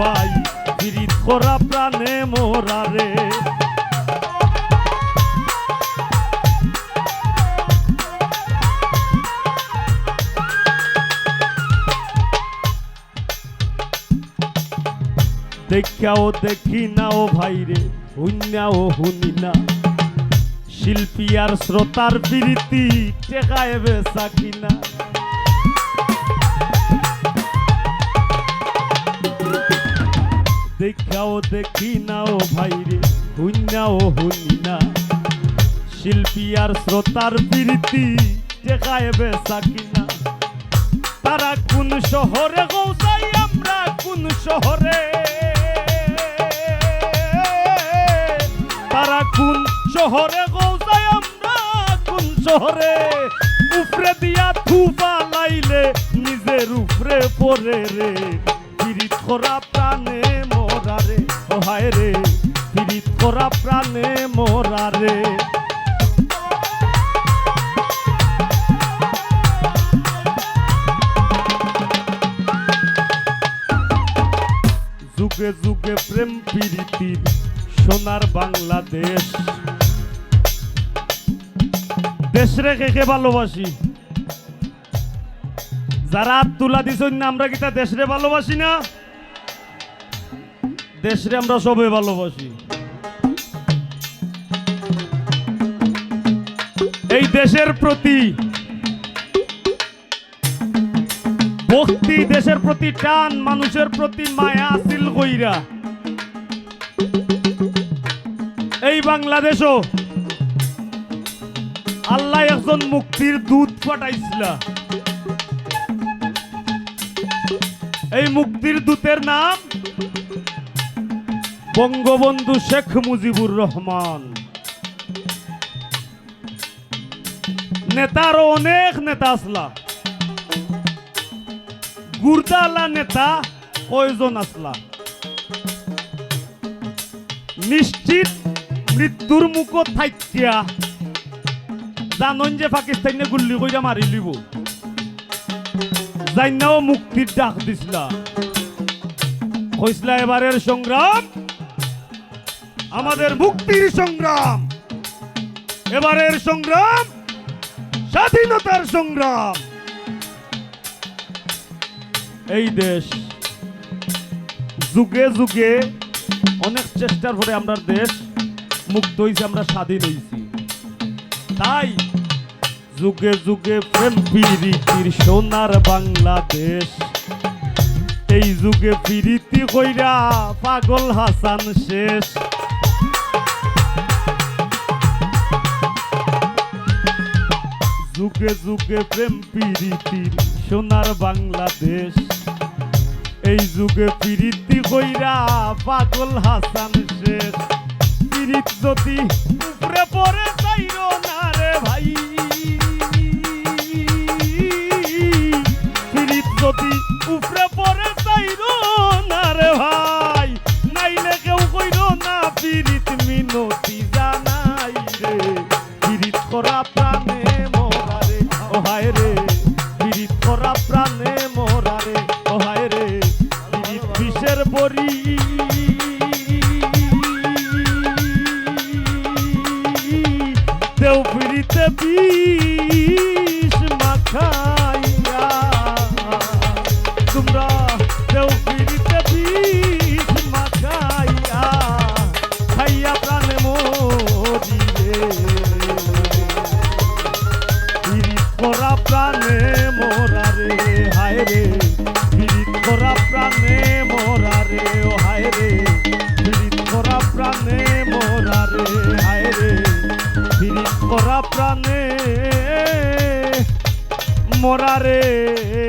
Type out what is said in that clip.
ভাই পিরিত করা প্রাণে মোরা রে। দেখাও দেখি না ও ভাইরে হুন্যা ও হুনি না শিল্পী আর শ্রোতার প্রীতি টেকায় বেসা কিনা দেখাও, দেখি নাও ভাইরে হুন্যা ও হুনি না শিল্পী আর শ্রোতার প্রীতি টেকায় বেসা কিনা তারা কোন শহরে গৌসাই, আমরা কোন শহরে? তারা কোন শহরে গৌসাই, আমরা কোন শহরে? উফরে দিয়া থুপা লাইলে নিজের উফরে পরে রে। পিরিত করা প্রাণে রে পিরিত করা প্রাণে মোরা রে। যুগে যুগে প্রেম প্রীতির সোনার বাংলাদেশ। দেশ রেখে কে ভালোবাসি? যারা তুলা দিছেন না, আমরা কি তা দেশরে ভালোবাসি না? দেশরে আমরা সবে ভালোবাসি। এই দেশের প্রতি ভক্তি, দেশের প্রতি টান, মানুষের প্রতি মায়া আসিল কইরা। এই বাংলাদেশও আল্লাহ একজন মুক্তির দুধ পাঠাইছিল। এই মুক্তির দূতের নাম বঙ্গবন্ধু শেখ মুজিবুর রহমান। নেতারও অনেক নেতা আসলা। গুরদালা নেতা কয়জন আসলা? নিশ্চিত মৃত্যুর মুখ থাইকিয়া জানন যে পাকিস্তানে গুল্লি কইরা মারি লিব। জাইনাও মুক্তির ডাক দিছিলা কইসলা এবারের সংগ্রাম আমাদের মুক্তির সংগ্রাম। এবারের সংগ্রাম, স্বাধীনতার সংগ্রাম। এই দেশ যুগে যুগে অনেক চেষ্টার পরে আমরা দেশ মুক্ত হয়েছে আমরা স্বাধীন হয়েছি তাই যুগে যুগে প্রেম প্রীতির সোনার বাংলাদেশ। এই যুগে প্রীতি কইরা পাগল হাসান শেষ। যুগে যুগে প্রেম প্রীতি, সোনার বাংলাদেশ। এই যুগে প্রীতি কইরা পাগল হাসান শেষ। প্রীত যদি উপরে পড়ে হায় রে প্রীত করা প্রাণে মোরা রে, ও হায় রে প্রীত বিষের বড়ি। দেও ফিরিতে বিষ মাখাইয়া প্রাণে মোরা রে, ও হায় রে। পিরিত করা প্রাণে মোরা রে, হায় রে। পিরিত করা প্রাণে মোরা রে।